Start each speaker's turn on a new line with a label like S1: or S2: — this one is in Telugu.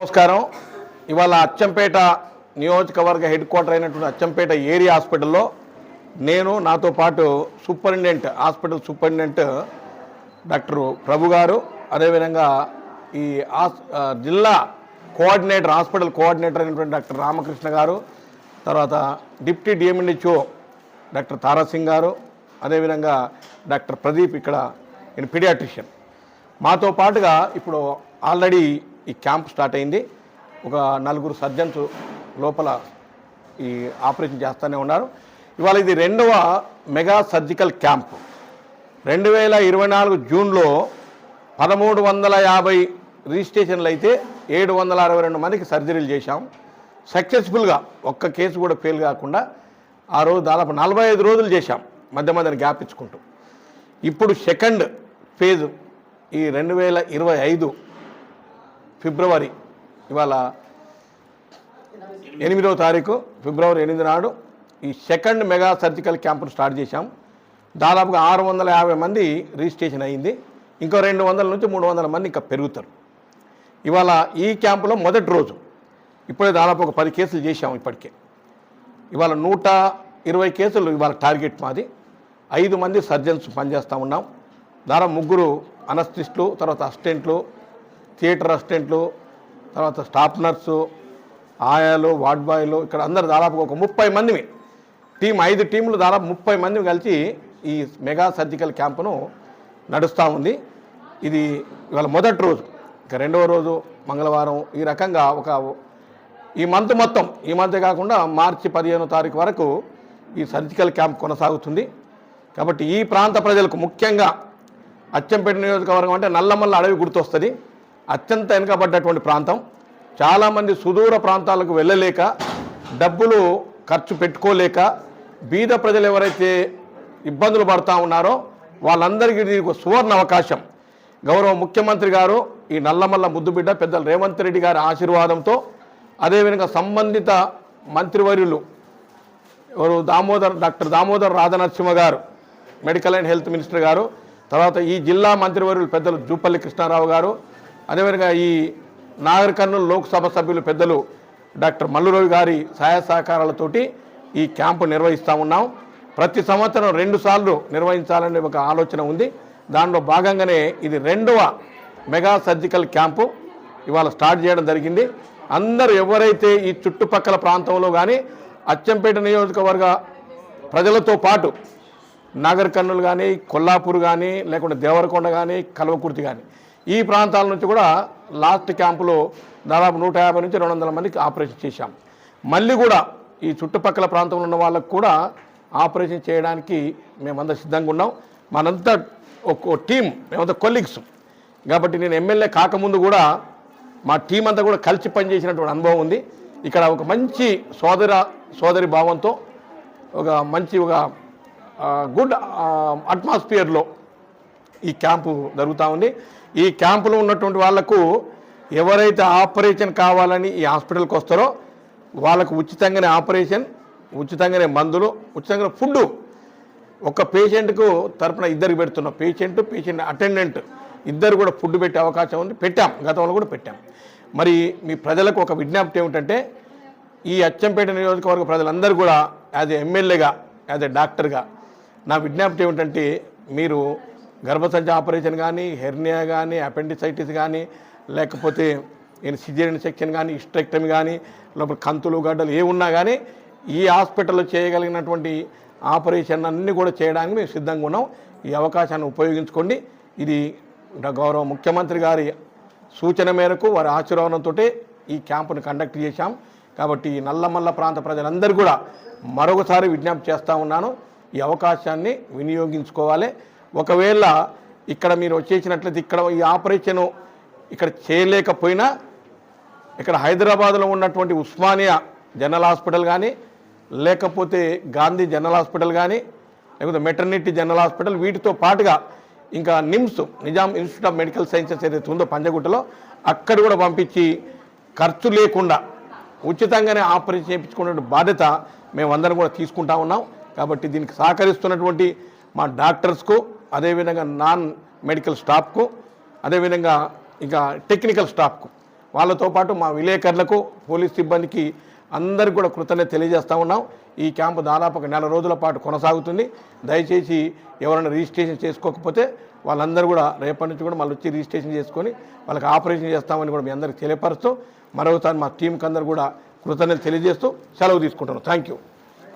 S1: నమస్కారం. ఇవాళ అచ్చంపేట నియోజకవర్గ హెడ్ క్వార్టర్ అయినటువంటి అచ్చంపేట ఏరియా హాస్పిటల్లో నేను నాతో పాటు superintendent hospital superintendent doctor Prabhu garu అదేవిధంగా ఈ జిల్లా కోఆర్డినేటర్ హాస్పిటల్ కోఆర్డినేటర్ అయినటువంటి డాక్టర్ రామకృష్ణ గారు తర్వాత డిప్టీ డిఎంఎన్హెచ్ఓ డాక్టర్ తారాసింగ్ గారు అదేవిధంగా డాక్టర్ ప్రదీప్ ఇక్కడ పీడియాట్రిషియన్. మాతో పాటుగా ఇప్పుడు ఆల్రెడీ ఈ క్యాంప్ స్టార్ట్ అయింది. ఒక నలుగురు సర్జన్స్ లోపల ఈ ఆపరేషన్ చేస్తూనే ఉన్నారు. ఇవాళ ఇది రెండవ మెగా సర్జికల్ క్యాంప్. రెండు వేల ఇరవై నాలుగు జూన్లో పదమూడు వందల యాభై రిజిస్ట్రేషన్లు అయితే ఏడు వందల అరవై రెండు మందికి సర్జరీలు చేశాం. సక్సెస్ఫుల్గా ఒక్క కేసు కూడా ఫెయిల్ కాకుండా ఆ రోజు దాదాపు నలభై ఐదు రోజులు చేశాం మధ్య మధ్యన గ్యాప్ ఇచ్చుకుంటూ. ఇప్పుడు సెకండ్ ఫేజ్ ఈ రెండు వేల ఇరవై ఐదు ఫిబ్రవరి ఇవాళ ఎనిమిదవ తారీఖు ఫిబ్రవరి ఎనిమిది నాడు ఈ సెకండ్ మెగా సర్జికల్ క్యాంపును స్టార్ట్ చేశాం. దాదాపుగా ఆరు వందల యాభై మంది రిజిస్ట్రేషన్ అయింది. ఇంకో రెండు వందల నుంచి మూడు వందల మంది ఇంకా పెరుగుతారు. ఇవాళ ఈ క్యాంపులో మొదటి రోజు. ఇప్పుడే దాదాపు ఒక పది కేసులు చేశాం ఇప్పటికే. ఇవాళ నూట ఇరవై కేసులు ఇవాళ టార్గెట్ మాది. ఐదు మంది సర్జన్స్ పనిచేస్తూ ఉన్నాం. దాదాపు ముగ్గురు అనస్టిస్టులు తర్వాత అసిస్టెంట్లు థియేటర్ అసిస్టెంట్లు తర్వాత స్టాఫ్ నర్సు ఆయాలు వార్డ్ బాయ్లు ఇక్కడ అందరు దాదాపు ఒక ముప్పై మందిని టీం ఐదు టీంలు దాదాపు ముప్పై మంది కలిసి ఈ మెగా సర్జికల్ క్యాంపును నడుస్తూ ఉంది. ఇది ఇవాళ మొదటి రోజు. ఇక రెండవ రోజు మంగళవారం ఈ రకంగా ఒక ఈ మంత్ మొత్తం ఈ మంత్ కాకుండా మార్చి పదిహేనో తారీఖు వరకు ఈ సర్జికల్ క్యాంప్ కొనసాగుతుంది. కాబట్టి ఈ ప్రాంత ప్రజలకు ముఖ్యంగా అచ్చంపేట నియోజకవర్గం అంటే నల్లమల్ల అడవి గుర్తొస్తుంది. అత్యంత వెనుకబడ్డటువంటి ప్రాంతం. చాలామంది సుదూర ప్రాంతాలకు వెళ్ళలేక డబ్బులు ఖర్చు పెట్టుకోలేక బీద ప్రజలు ఎవరైతే ఇబ్బందులు పడుతూ ఉన్నారో వాళ్ళందరికీ ఇది ఒక సువర్ణ అవకాశం. గౌరవ ముఖ్యమంత్రి గారు ఈ నల్లమల్ల ముద్దుబిడ్డ పెద్దలు రేవంత్ రెడ్డి గారి ఆశీర్వాదంతో అదేవిధంగా సంబంధిత మంత్రివర్యులు ఎవరు దామోదర్ డాక్టర్ దామోదర్ రాధనరసింహ గారు మెడికల్ అండ్ హెల్త్ మినిస్టర్ గారు తర్వాత ఈ జిల్లా మంత్రివర్యులు పెద్దలు జూపల్లి కృష్ణారావు గారు అదేవిధంగా ఈ నాగర్ లోక్సభ సభ్యులు పెద్దలు డాక్టర్ మల్లురావు గారి సహాయ సహకారాలతోటి ఈ క్యాంపు నిర్వహిస్తూ ఉన్నాం. ప్రతి సంవత్సరం రెండుసార్లు నిర్వహించాలనే ఒక ఆలోచన ఉంది. దానిలో భాగంగానే ఇది రెండవ మెగా సర్జికల్ క్యాంపు ఇవాళ స్టార్ట్ చేయడం జరిగింది. అందరూ ఎవరైతే ఈ చుట్టుపక్కల ప్రాంతంలో కానీ అచ్చంపేట నియోజకవర్గ ప్రజలతో పాటు నాగర్ కర్నూలు కానీ కొల్లాపూర్ కానీ లేకుంటే దేవరకొండ కానీ కల్వకుర్తి కానీ ఈ ప్రాంతాల నుంచి కూడా లాస్ట్ క్యాంపులో దాదాపు నూట యాభై నుంచి రెండు వందల మందికి ఆపరేషన్ చేశాం. మళ్ళీ కూడా ఈ చుట్టుపక్కల ప్రాంతంలో ఉన్న వాళ్ళకు కూడా ఆపరేషన్ చేయడానికి మేమంతా సిద్ధంగా ఉన్నాం. మనంతా ఒక టీం మేమంతా కొలీగ్స్. కాబట్టి నేను ఎమ్మెల్యే కాకముందు కూడా మా టీం అంతా కూడా కలిసి పనిచేసినటువంటి అనుభవం ఉంది. ఇక్కడ ఒక మంచి సోదర సోదరి భావంతో ఒక మంచి ఒక గుడ్ అట్మాస్ఫియర్లో ఈ క్యాంపు జరుగుతూ ఉంది. ఈ క్యాంపులో ఉన్నటువంటి వాళ్ళకు ఎవరైతే ఆపరేషన్ కావాలని ఈ హాస్పిటల్కి వస్తారో వాళ్ళకు ఉచితంగానే ఆపరేషన్ ఉచితంగానే మందులు ఉచితంగా ఫుడ్ ఒక పేషెంట్కు తరపున ఇద్దరికి పెడుతున్నాం. పేషెంట్ పేషెంట్ అటెండెంట్ ఇద్దరు కూడా ఫుడ్ పెట్టే అవకాశం ఉంది. పెట్టాం. గతంలో కూడా పెట్టాం. మరి మీ ప్రజలకు ఒక విజ్ఞప్తి ఏమిటంటే ఈ అచ్చంపేట నియోజకవర్గ ప్రజలందరూ కూడా యాజ్ ఎమ్మెల్యేగా యాజ్ ఎ డాక్టర్గా నా విజ్ఞప్తి ఏమిటంటే మీరు గర్భసంచ ఆపరేషన్ కానీ హెర్నియా కానీ అపెండిసైటిస్ కానీ లేకపోతే నేను సిజేరియన్ సెక్షన్ కానీ ఇస్ట్రెక్టమీ కానీ లోపల కంతులు గడ్డలు ఏ ఉన్నా కానీ ఈ హాస్పిటల్లో చేయగలిగినటువంటి ఆపరేషన్ అన్నీ కూడా చేయడానికి మేము సిద్ధంగా ఉన్నాం. ఈ అవకాశాన్ని ఉపయోగించుకోండి. ఇది గౌరవ ముఖ్యమంత్రి గారి సూచన మేరకు వారి ఆశీర్వాదంతో ఈ క్యాంపును కండక్ట్ చేశాం. కాబట్టి ఈ నల్లమల్ల ప్రాంత ప్రజలందరూ కూడా మరొకసారి విజ్ఞప్తి చేస్తూ ఉన్నాను. ఈ అవకాశాన్ని వినియోగించుకోవాలి. ఒకవేళ ఇక్కడ మీరు వచ్చేసినట్లయితే ఇక్కడ ఈ ఆపరేషను ఇక్కడ చేయలేకపోయినా ఇక్కడ హైదరాబాద్లో ఉన్నటువంటి ఉస్మానియా జనరల్ హాస్పిటల్ కానీ లేకపోతే గాంధీ జనరల్ హాస్పిటల్ కానీ లేకపోతే మెటర్నిటీ జనరల్ హాస్పిటల్ వీటితో పాటుగా ఇంకా NIMS Nizam institute of medical sciences ఏదైతే ఉందో పంజగుట్టలో అక్కడ కూడా పంపించి ఖర్చు లేకుండా ఉచితంగానే ఆపరేషన్ చేయించుకునే బాధ్యత మేమందరం కూడా తీసుకుంటా ఉన్నాం. కాబట్టి దీనికి సహకరిస్తున్నటువంటి మా డాక్టర్స్కు అదేవిధంగా నాన్ మెడికల్ స్టాఫ్కు అదేవిధంగా ఇంకా టెక్నికల్ స్టాఫ్కు. వాళ్ళతో పాటు మా విలేకరులకు పోలీస్ సిబ్బందికి అందరికి కూడా కృతజ్ఞత తెలియజేస్తూ ఉన్నాం. ఈ క్యాంపు దాదాపు ఒక నెల రోజుల పాటు కొనసాగుతుంది. దయచేసి ఎవరైనా రిజిస్ట్రేషన్ చేసుకోకపోతే వాళ్ళందరూ కూడా రేపటి నుంచి కూడా మళ్ళీ వచ్చి రిజిస్ట్రేషన్ చేసుకొని వాళ్ళకి ఆపరేషన్ చేస్తామని కూడా మీ అందరికి తెలియపరుస్తూ మరొకసారి మా టీంకి అందరు కూడా కృతజ్ఞత తెలియజేస్తూ సెలవు తీసుకుంటున్నాం. Thank you.